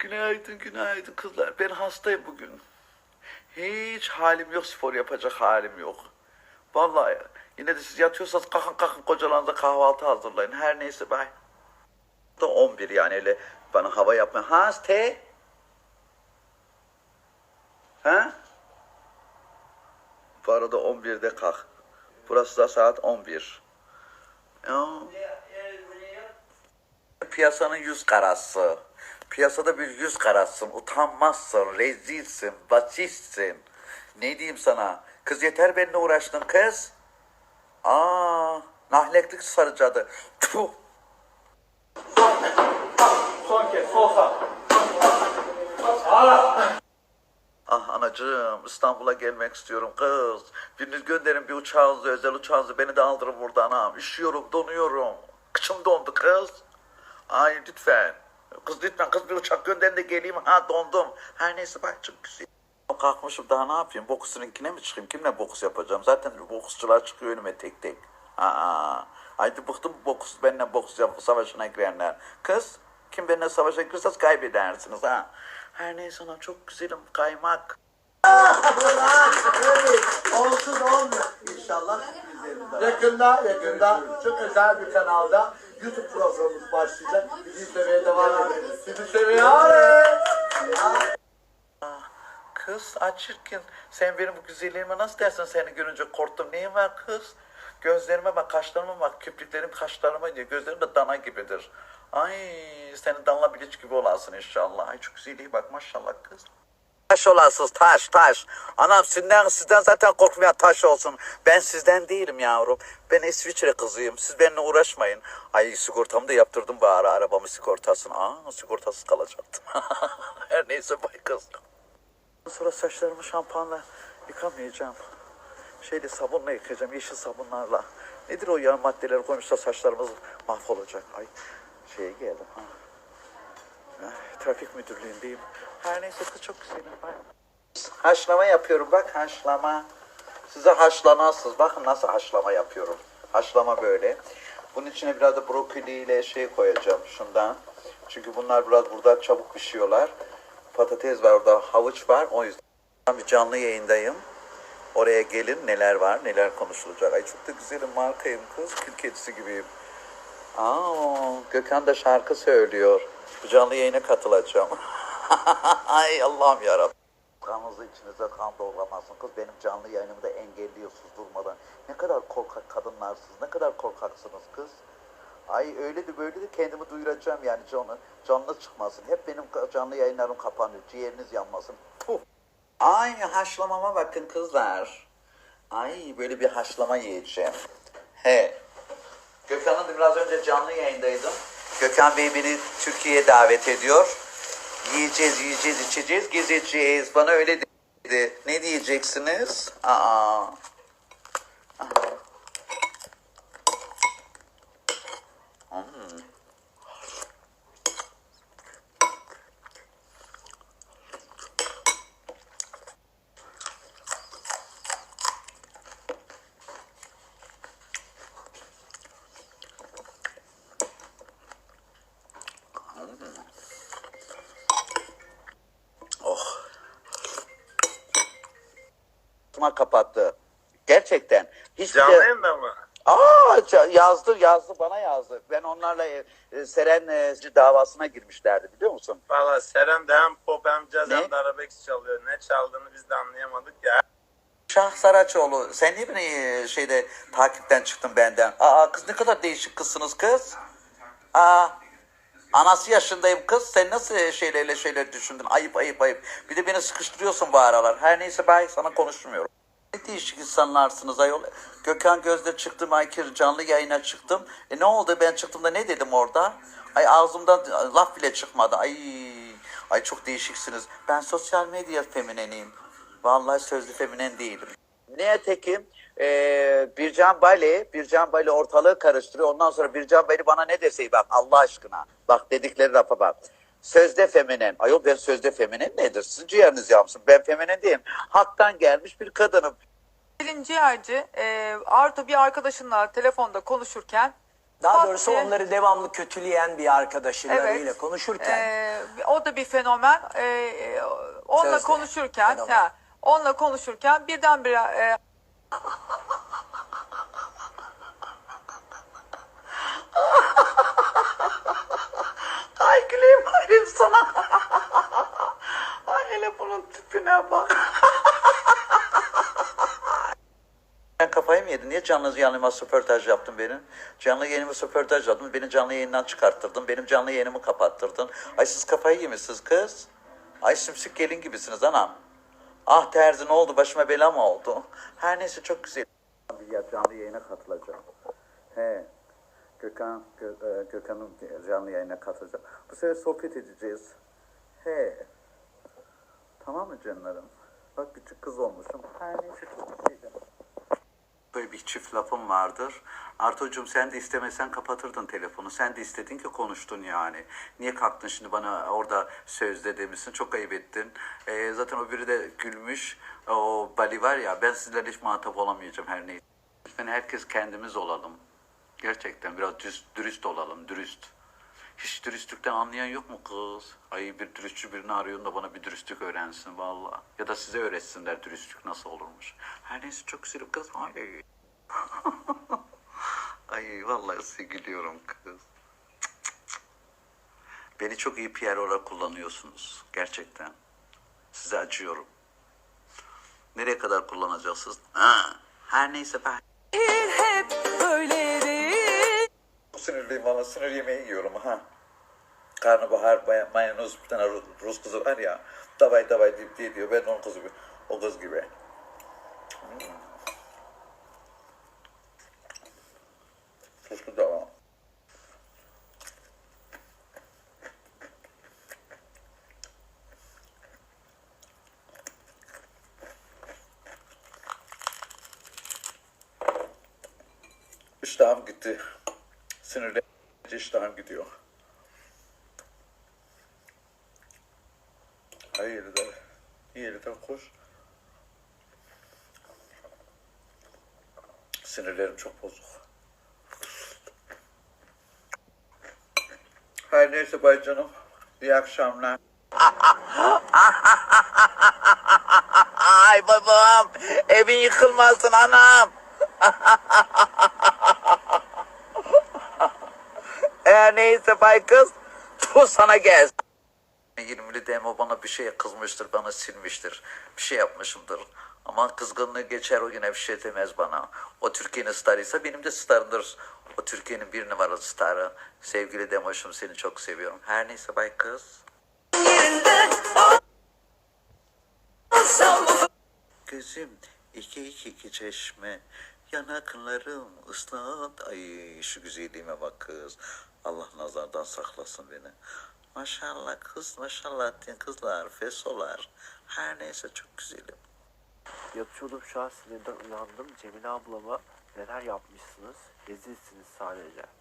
Günaydın, günaydın kızlar. Ben hastayım bugün. Hiç halim yok, spor yapacak halim yok. Vallahi yine de siz yatıyorsanız kalkın kalkın kocalarınıza kahvaltı hazırlayın. Her neyse bay. Da 11 yani öyle bana hava yapma. Ha te? Ha? Bu arada 11'de kalk. Burası da saat 11. Ya. Piyasanın yüz karası. Piyasada bir yüz karasın, utanmazsın, rezilsin, basitsin. Ne diyeyim sana? Kız yeter benimle uğraştın kız. Aa, nahleklik sarıcadı. Tfuh. Son kez sol sağ. Ah anacığım İstanbul'a gelmek istiyorum kız. Biriniz gönderin bir uçağınızı, özel uçağınızı. Beni de aldırın buradan ha. Üşüyorum, donuyorum. Kıçım dondu kız. Ay lütfen. Kız lütfen kız bir uçak gönderin de geleyim. Ha dondum. Her neyse bak çok güzel. Kalkmışım daha ne yapayım? Boksçununkine mi çıkayım? Kimle boks yapacağım? Zaten boksçular çıkıyor önüme tek tek. Aa, haydi bıktım boks, benimle boks yap, savaşına girenler. Kız, kim benimle savaşa girerse kaybedersiniz ha. Her neyse ona çok güzelim kaymak. Olsun olmuyor. İnşallah yakında yakında çok özel bir kanalda YouTube programımız başlayacak. Bizi izlemeye devam edin. Bizi izlemeye Kız açırken sen benim bu güzelliğime nasıl dersin seni görünce korktum. Neyin var kız? Gözlerime bak, kaşlarıma bak, köprüklerim kaşlarıma diyor. Gözlerim de dana gibidir. Ay senin danla biliç gibi olasın inşallah. Ay çok güzelliği bak maşallah kız. Taş olasınız taş taş. Anam sizden, sizden zaten korkmayan taş olsun. Ben sizden değilim yavrum. Ben İsviçre kızıyım. Siz benimle uğraşmayın. Ay sigortamı da yaptırdım bari arabamın sigortasını. Aa sigortasız kalacaktım. Her neyse bay kız. Sonra saçlarımı şampuanla yıkamayacağım. Şeyle sabunla yıkayacağım, yeşil sabunlarla. Nedir o yan maddeleri koymuşsa saçlarımız mahvolacak. Ay şeye geldim ha. Trafik müdürlüğündeyim. Her neyse kız çok güzelim. Haşlama yapıyorum bak haşlama. Size haşlamazsınız. Bakın nasıl haşlama yapıyorum. Haşlama böyle. Bunun içine biraz da brokoli ile şey koyacağım şundan. Çünkü bunlar biraz burada çabuk pişiyorlar. Patates var orada, havuç var. O yüzden bir canlı yayındayım. Oraya gelin neler var, neler konuşulacak. Ay çok da güzelim markayım kız. Kül kedisi gibiyim. Aa, Gökhan da şarkı söylüyor. Bu canlı yayına katılacağım. Ay Allah'ım yarabbim. Kanınızı içinize kan doğramasın. Kız benim canlı yayınımı da engelliyorsunuz durmadan. Ne kadar korkak kadınlarsınız, ne kadar korkaksınız kız. Ay öyle de böyle de kendimi duyuracağım yani canlı, canlı çıkmasın. Hep benim canlı yayınlarım kapanıyor. Ciğeriniz yanmasın. Puh. Ay haşlamama bakın kızlar. Ay böyle bir haşlama yiyeceğim. He. Gökhan'ın da biraz önce canlı yayındaydım. Gökhan Bey beni Türkiye'ye davet ediyor. Yiyeceğiz, yiyeceğiz, içeceğiz, gezeceğiz. Bana öyle dedi. Ne diyeceksiniz? Aa. Hmm. Ağzıma kapattı. Gerçekten. Hiç Canlı de... mı? Aa yazdı yazdı bana yazdı. Ben onlarla e, e, Seren e, davasına girmişlerdi biliyor musun? Valla Seren de hem pop hem caz hem de arabesk çalıyor. Ne çaldığını biz de anlayamadık ya. Şah Saraçoğlu sen niye beni e, şeyde takipten çıktın benden? Aa kız ne kadar değişik kızsınız kız. Aa anası yaşındayım kız. Sen nasıl e, şeylerle şeyler düşündün? Ayıp ayıp ayıp. Bir de beni sıkıştırıyorsun bu aralar. Her neyse ben sana konuşmuyorum. Ne değişik insanlarsınız ayol. Gökhan Gözde çıktım Aykır canlı yayına çıktım. E ne oldu ben çıktığımda ne dedim orada? Ay ağzımdan laf bile çıkmadı. Ay ay çok değişiksiniz. Ben sosyal medya femineniyim. Vallahi sözlü feminen değilim. Ne tekim? Ee, Bircan Bali, Bircan Bali ortalığı karıştırıyor. Ondan sonra Bircan Bali bana ne deseydi bak Allah aşkına. Bak dedikleri lafa bak. Sözde feminen. Ayol ben sözde feminen nedir? Sizin ciğeriniz yansın. Ben feminen değilim. Haktan gelmiş bir kadınım. Pelin Ciğerci, e, Arto bir arkadaşınla telefonda konuşurken Daha Pat doğrusu onları devamlı kötüleyen bir arkadaşlarıyla Evet. konuşurken Ee, o da bir fenomen. Ee, onunla Sözde. konuşurken, Fenomen. ha, onunla konuşurken birdenbire e, Ay güleyim hayır sana. Ay hele bunun tipine bak. Sen kafayı mı yedin? Niye canlı yayınıma röportaj yaptın benim? Canlı yayınıma röportaj yaptın. Beni canlı yayından çıkarttırdın. Benim canlı yayınımı kapattırdın. Ay siz kafayı yemişsiniz kız. Ay simsik gelin gibisiniz anam. Ah terzi ne oldu? Başıma bela mı oldu? Her neyse çok güzel. Bir canlı yayına katılacağım. He. Gökhan, Gö- e, Gökhan'ın canlı yayına katılacağım. Bu sefer sohbet edeceğiz. He. Tamam mı canlarım? Bak küçük kız olmuşum. Her neyse çok güzelim. Böyle bir çift lafım vardır. Artucuğum sen de istemesen kapatırdın telefonu. Sen de istedin ki konuştun yani. Niye kalktın şimdi bana orada sözde demişsin. Çok ayıp ettin. Ee, zaten o biri de gülmüş. O Bali var ya ben sizlerle hiç muhatap olamayacağım her neyse. Lütfen herkes kendimiz olalım. Gerçekten biraz düz, dürüst olalım, dürüst. Hiç dürüstlükten anlayan yok mu kız? Ay bir dürüstçü birini arıyorsun da bana bir dürüstlük öğrensin valla. Ya da size öğretsinler dürüstlük nasıl olurmuş. Her neyse çok güzelim kız. Ay. Ay vallahi size gülüyorum kız. Beni çok iyi PR olarak kullanıyorsunuz. Gerçekten. Size acıyorum. Nereye kadar kullanacaksınız? Ha, her neyse ben hep böyle. Sinirliyim valla sinir yemeği yiyorum ha. Karnabahar may- mayanoz bir tane Ru- Rus kızı var ya. Davay davay deyip diye diyor. Ben onun kızı gibi. O kız gibi. Hmm. Tuzlu da var. İştahım gitti. Sinirli iştahım gidiyor. Hayır da yerden koş. Sinirlerim çok bozuk. Her neyse bay canım. İyi akşamlar. Ay babam, evin yıkılmasın anam. Eğer neyse bay kız, bu sana gel. 20'li demo bana bir şeye kızmıştır, bana silmiştir. Bir şey yapmışımdır. Ama kızgınlığı geçer o yine bir şey demez bana. O Türkiye'nin starıysa benim de starımdır. O Türkiye'nin bir numaralı starı. Sevgili Demoş'um seni çok seviyorum. Her neyse bay kız. Gözüm iki iki iki çeşme. Yanaklarım ıslat. Ay şu güzelliğime bak kız. Allah nazardan saklasın beni. Maşallah kız maşallah diyen kızlar, fesolar. Her neyse çok güzelim. Yatıyordum şu an sinirden uyandım. Cemile ablama neler yapmışsınız? Rezilsiniz sadece.